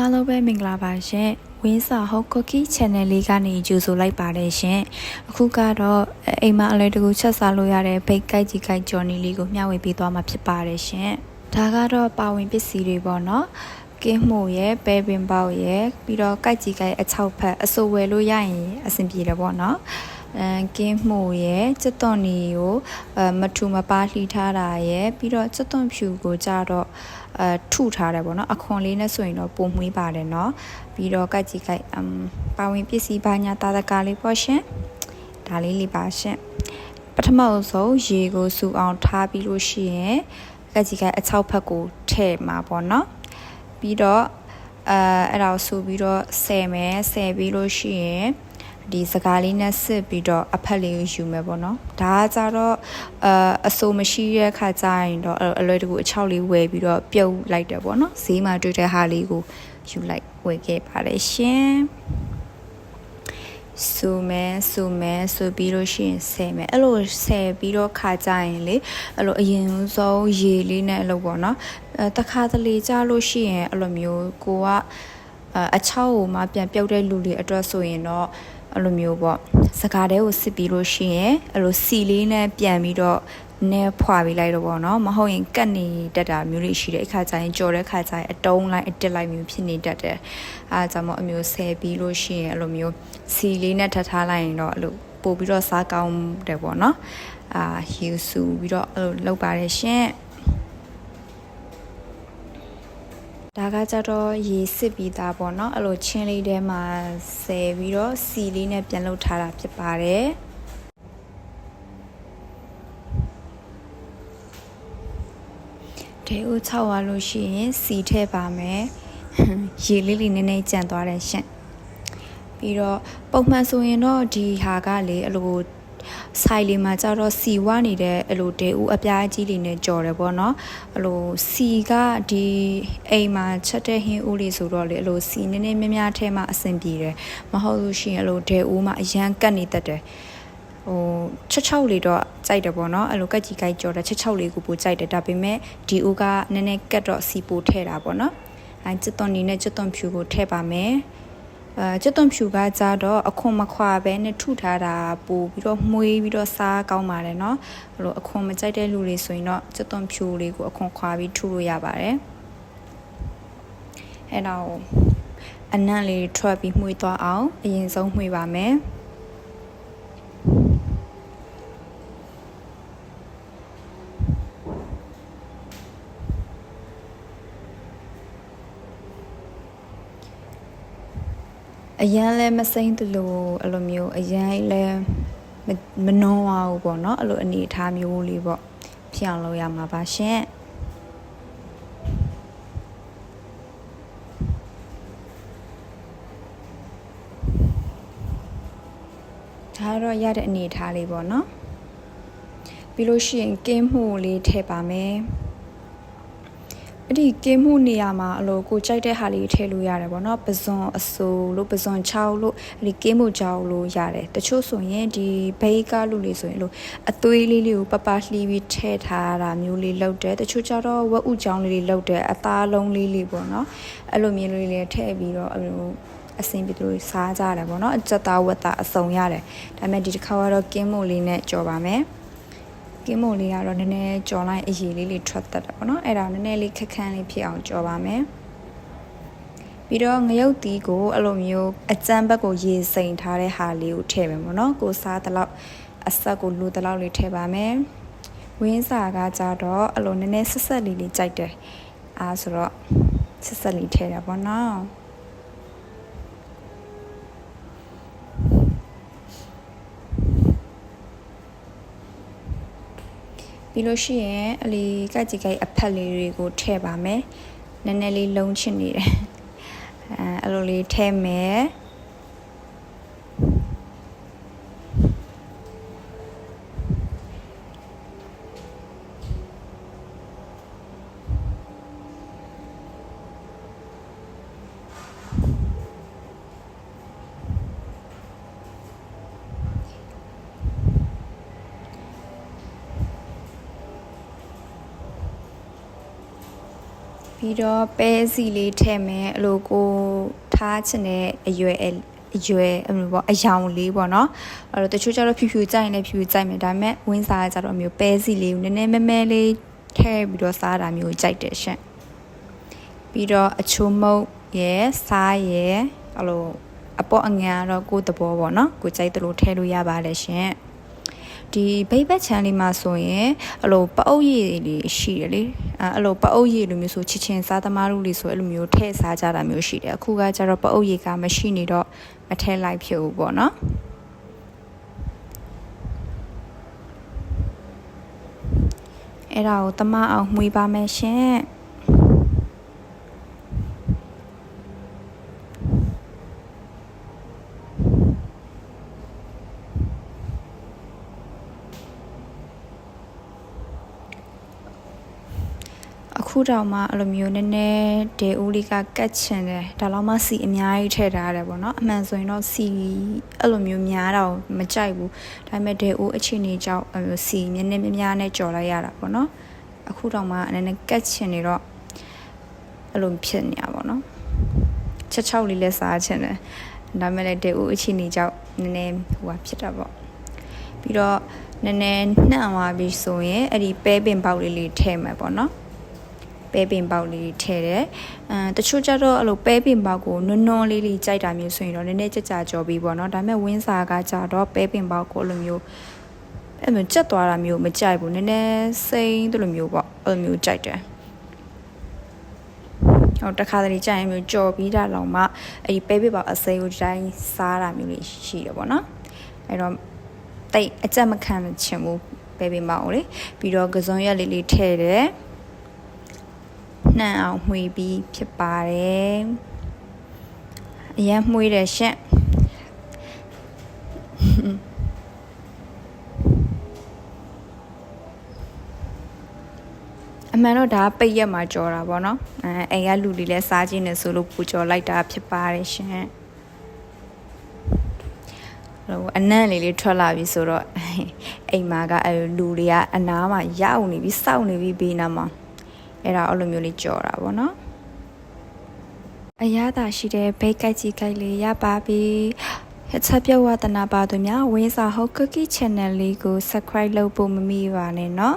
အားလုံးပဲမင်္ဂလာပါရှင်ဝင်းစာဟုတ်ကိုကီ channel လေးကနေကြိုဆိုလိုက်ပါတယ်ရှင်အခုကတော့အိမ်မအလွယ်တကူချက်စားလို့ရတဲ့ဘိတ်ကိုက်ကြီးကိုက်ဂျော်နီလေးကိုမျှဝေပေးသွားမှာဖြစ်ပါတယ်ရှင်ဒါကတော့ပါဝင်ပစ္စည်းတွေပေါ့နော်ကင်းမှုရဲ့ပဲပင်ပေါက်ရဲ့ပြီးတော့ကိုက်ကြီးကိုက်အချောက်ဖက်အစိုးဝယ်လို့ရရင်အဆင်ပြေတယ်ပေါ့နော် အဲကင်းမှုရဲ့စက်သွန်နီကိုအမထူမပါလှီထားတာရဲ့ပြီးတော့စက်သွန်ဖြူကိုကြတော့အဲထုထားတယ်ပေါ့နော်အခွန်လေးနဲ့ဆိုရင်တော့ပုံမွေးပါတယ်เนาะပြီးတော့ကတ်ကြီးကိုက်အမ်ပါဝင်ပစ္စည်းဘာညာတာတကာလေးပေါ့ရှင်ဒါလေးလေးပါရှင်ပထမဆုံးရေကိုစူအောင်ထားပြီးလို့ရှိရင်ကတ်ကြီးကိုက်အချောက်ဖက်ကိုထည့်မှာပေါ့เนาะပြီးတော့အဲအဲ့ဒါကိုစူပြီးတော့ဆယ်မယ်ဆယ်ပြီးလို့ရှိရင် ဒီစကားလေးနဲ့စစ်ပြီးတော့အဖက်လေးကိုယူမယ်ပေါ့နော်ဒါကကြတော့အအဆိုမရှိတဲ့ခါကျရင်တော့အလွယ်တကူအချောက်လေးဝယ်ပြီးတော့ပြုတ်လိုက်တယ်ပေါ့နော်ဈေးမှာတွေ့တဲ့ဟာလေးကိုယူလိုက်ဝယ်ခဲ့ပါတယ်ရှင်ဆူမဲဆူမဲဆူပြီးလို့ရှိရင်ဆယ်မယ်အဲ့လိုဆယ်ပြီးတော့ခါကြရင်လေအဲ့လိုအရင်ဆုံးရေလေးနဲ့အဲ့လိုပေါ့နော်အဲတခါတလေကြလို့ရှိရင်အဲ့လိုမျိုးကိုကအချောက်ကိုမှပြန်ပြုတ်တဲ့လူတွေအတွက်ဆိုရင်တော့ အဲ့လိုမျိုးပေါ့စကားတဲကိုစစ်ပြီးလို့ရှိရင်အဲ့လိုစီလေးနဲ့ပြန်ပြီးတော့နဲဖွာပေးလိုက်တော့ပေါ့နော်မဟုတ်ရင်ကတ်နေတတ်တာမျိုးတွေရှိတယ်အခါကျရင်ကြော်တဲ့ခါကျရင်အတုံးလိုက်အတက်လိုက်မျိုးဖြစ်နေတတ်တယ်အဲဒါကြောင့်မို့အမျိုးဆယ်ပြီးလို့ရှိရင်အဲ့လိုမျိုးစီလေးနဲ့ထပ်ထားလိုက်ရင်တော့အဲ့လိုပို့ပြီးတော့စားကောင်းတယ်ပေါ့နော်အာယူဆူပြီးတော့အဲ့လိုလောက်ပါတယ်ရှင် ဒါကကြတော့ရေစစ်ပြီးသားပေါ့နော်အဲ့လိုချင်းလေးထဲမှာဆယ်ပြီးတော့စီလေးနဲ့ပြန်လုပ်ထားတာဖြစ်ပါတယ်တဲဦး6ဝါလို့ရှိရင်စီထည့်ပါမယ်ရေလေးလေးနည်းနည်းကြံသွားတယ်ရှင်ပြီးတော့ပုံမှန်ဆိုရင်တော့ဒီဟာကလေအဲ့လို ဆိုင်လေးမှာကျတော့စီဝနေတဲ့အဲ့လိုတဲဦးအပြားကြီးလေးနဲ့ကြော်တယ်ပေါ့နော်အဲ့လိုစီကဒီအိမ်မှာချက်တဲ့ဟင်းဦးလေးဆိုတော့လေအဲ့လိုစီနည်းနည်းများများထဲမှာအဆင်ပြေတယ်မဟုတ်လို့ရှိရင်အဲ့လိုတဲဦးမှာအရန်ကတ်နေတတ်တယ်ဟိုချက်ချောက်လေးတော့ကြိုက်တယ်ပေါ့နော်အဲ့လိုကက်ကြီးကိုက်ကြော်တဲ့ချက်ချောက်လေးကိုပိုကြိုက်တယ်ဒါပေမဲ့ဒီဦးကနည်းနည်းကတ်တော့စီပိုထဲတာပေါ့နော်အဲကျွတ်သွန်နေနဲ့ကျွတ်သွန်ဖြူကိုထည့်ပါမယ် အဲကျွတ်သွန်ဖြူကကြတော့အခွန်မခွာပဲနဲ့ထုထားတာပို့ပြီးတော့မှုေးပြီးတော့စားကောင်းပါတယ်เนาะအဲ့လိုအခွန်မကြိုက်တဲ့လူတွေဆိုရင်တော့ကျွတ်သွန်ဖြူလေးကိုအခွန်ခွာပြီးထုလို့ရပါတယ်အဲ့တော့အနံ့လေးထွက်ပြီးမှုေးသွားအောင်အရင်ဆုံးမှုေးပါမယ် အရန်လဲမစိမ့်တလို့အဲ့လိုမျိုးအရန်လဲမနှောပါဘူးပေါ့နော်အဲ့လိုအနေအထားမျိုးလေးပေါ့ဖြစ်အောင်လုပ်ရမှာပါရှင်ဒါတော့ရတဲ့အနေအထားလေးပေါ့နော်ပြီးလို့ရှိရင်ကင်းမှုလေးထည့်ပါမယ် အဲ့ဒီကင်းမှုနေရာမှာအလိုကိုကြိုက်တဲ့ဟာလေးထည့်လို့ရတယ်ပေါ့နော်ပဇွန်အစိုးလို့ပဇွန်6လို့အဲ့ဒီကင်းမှုကြောက်လို့ရတယ်တချို့ဆိုရင်ဒီဘေးကလူလေးဆိုရင်လို့အသွေးလေးလေးကိုပပလှီးပြီးထည့်ထားတာမျိုးလေးလုပ်တယ်တချို့ကျတော့ဝက်ဥချောင်းလေးလေးလုပ်တယ်အသားလုံးလေးလေးပေါ့နော်အဲ့လိုမျိုးလေးလေးထည့်ပြီးတော့အဲ့လိုအစင်ပြီးသူတို့စားကြတယ်ပေါ့နော်အကြက်သားဝက်သားအစုံရတယ်ဒါပေမဲ့ဒီတစ်ခါကတော့ကင်းမို့လေးနဲ့ကြော်ပါမယ် ကင်းမို့လေးကတော့နည်းနည်းကြော်လိုက်အရည်လေးလေးထွက်တတ်တယ်ပေါ့နော်အဲ့ဒါနည်းနည်းလေးခက်ခန်းလေးဖြစ်အောင်ကြော်ပါမယ်ပြီးတော့ငရုတ်သီးကိုအဲ့လိုမျိုးအကျန်းဘက်ကိုရေစိမ်ထားတဲ့ဟာလေးကိုထည့်မယ်ပေါ့နော်ကိုစားတလောက်အဆက်ကိုလူတလောက်လေးထည့်ပါမယ်ဝင်းစာကကြတော့အဲ့လိုနည်းနည်းဆက်ဆက်လေးလေးကြိုက်တယ်အားဆိုတော့ဆက်ဆက်လေးထည့်တာပေါ့နော် ပြီးလို့ရှိရင်အလီကြိုက်ကြိုက်အဖက်လေးတွေကိုထည့်ပါမယ်နည်းနည်းလေးလုံးချင်နေတယ်အဲအဲ့လိုလေးထည့်မယ် ပြီးပြီးတော့ပဲစီလေးထည့်မယ်အလိုကိုထားချင်တဲ့အရွယ်အရွယ်အမျိုးပေါ့အယောင်လေးပေါ့နော်အဲ့တော့တချို့ကျတော့ဖြူဖြူကြိုက်ရင်လည်းဖြူဖြူကြိုက်မယ်ဒါပေမဲ့ဝင်းစားကျတော့အမျိုးပဲစီလေးကိုနည်းနည်းမဲမဲလေးထည့်ပြီးတော့စားတာမျိုးကြိုက်တယ်ရှင့်ပြီးတော့အချိုးမုတ်ရယ်စားရယ်အဲ့လိုအပေါ်အငန်ကတော့ကိုယ်တဘောပေါ့နော်ကိုကြိုက်တယ်လို့ထည့်လို့ရပါတယ်ရှင် ဒီဘိတ်ဘက်ချမ်းလေးမှာဆိုရင်အဲ့လိုပအုပ်ရည်လေးရှိတယ်လေအဲ့အဲ့လိုပအုပ်ရည်လိုမျိုးဆိုချစ်ချင်းစားသမားတို့လေးဆိုအဲ့လိုမျိုးထည့်စားကြတာမျိုးရှိတယ်အခုကကျတော့ပအုပ်ရည်ကမရှိနေတော့မထည့်လိုက်ဖြစ်ဘူးပေါ့နော်အဲ့ဒါကိုတမအောင်မှွေးပါမယ်ရှင် ခုတောင်မှအဲ့လိုမျိုးနည်းနည်းဒေဦးလေးကကတ်ချင်တယ်ဒါလောက်မှစီအများကြီးထည့်ထားရတယ်ပေါ့နော်အမှန်ဆိုရင်တော့စီအဲ့လိုမျိုးများတော့မကြိုက်ဘူးဒါပေမဲ့ဒေဦးအချင်းနေကြောက်အဲ့လိုစီမြည်းနည်းများနဲ့ကြော်လိုက်ရတာပေါ့နော်အခုတောင်မှနည်းနည်းကတ်ချင်နေတော့အဲ့လိုဖြစ်နေတာပေါ့နော်ချက်ချောက်လေးလည်းစားချင်တယ်ဒါပေမဲ့လည်းဒေဦးအချင်းနေကြောက်နည်းနည်းဟိုဟာဖြစ်တာပေါ့ပြီးတော့နည်းနည်းနှံ့သွားပြီဆိုရင်အဲ့ဒီပဲပင်ပေါက်လေးလေးထည့်မယ်ပေါ့နော် ပဲပင်ပေါက်လေးထည့်တယ်။အဲတချို့ကျတော့အဲ့လိုပဲပင်ပေါက်ကိုနွန်းနွန်းလေးလေးကြိုက်တာမျိုးဆိုရင်တော့နည်းနည်းကြကြကြော်ပြီးပေါ့နော်။ဒါပေမဲ့ဝင်းစာကကြတော့ပဲပင်ပေါက်ကိုအဲ့လိုမျိုးအဲ့လိုကြက်သွားတာမျိုးမကြိုက်ဘူး။နည်းနည်းစိမ့်တို့လိုမျိုးပေါ့အဲ့လိုမျိုးကြိုက်တယ်။ဟိုတခါတလေကြာရင်မျိုးကြော်ပြီးတာလောင်မှအဲ့ဒီပဲပင်ပေါက်အစိမ်းကိုဒီတိုင်းစားတာမျိုးလေးရှိတယ်ပေါ့နော်။အဲ့တော့တိတ်အကြက်မခံချင်ဘူးပဲပင်ပေါက်ကိုလေပြီးတော့ကစုံရက်လေးလေးထည့်တယ်။ နှံအောင်မှွေပြီးဖြစ်ပါတယ်အရန်မှွေတယ်ရှင့်အမှန်တော့ဒါပိတ်ရက်မှာကြော်တာပေါ့နော်အဲအိမ်ကလူတွေလည်းစားခြင်းနဲ့ဆိုလို့ပူကြော်လိုက်တာဖြစ်ပါတယ်ရှင်ဟိုအနံ့လေးလေးထွက်လာပြီဆိုတော့အိမ်မှာကအဲလူတွေကအနားမှာရောက်နေပြီစောက်နေပြီဘေးနားမှာ အဲ့ဒါအဲ့လိုမျိုးလေးကြော်တာပေါ့နော်အရသာရှိတဲ့ဘိတ်ကြိုက်ကြီးကြိုက်လေးရပါပြီအချက်ပြဝတနာပါသူများဝင်းစာဟုတ် cookie channel လေးကို subscribe လုပ်ဖို့မမိပါနဲ့เนาะ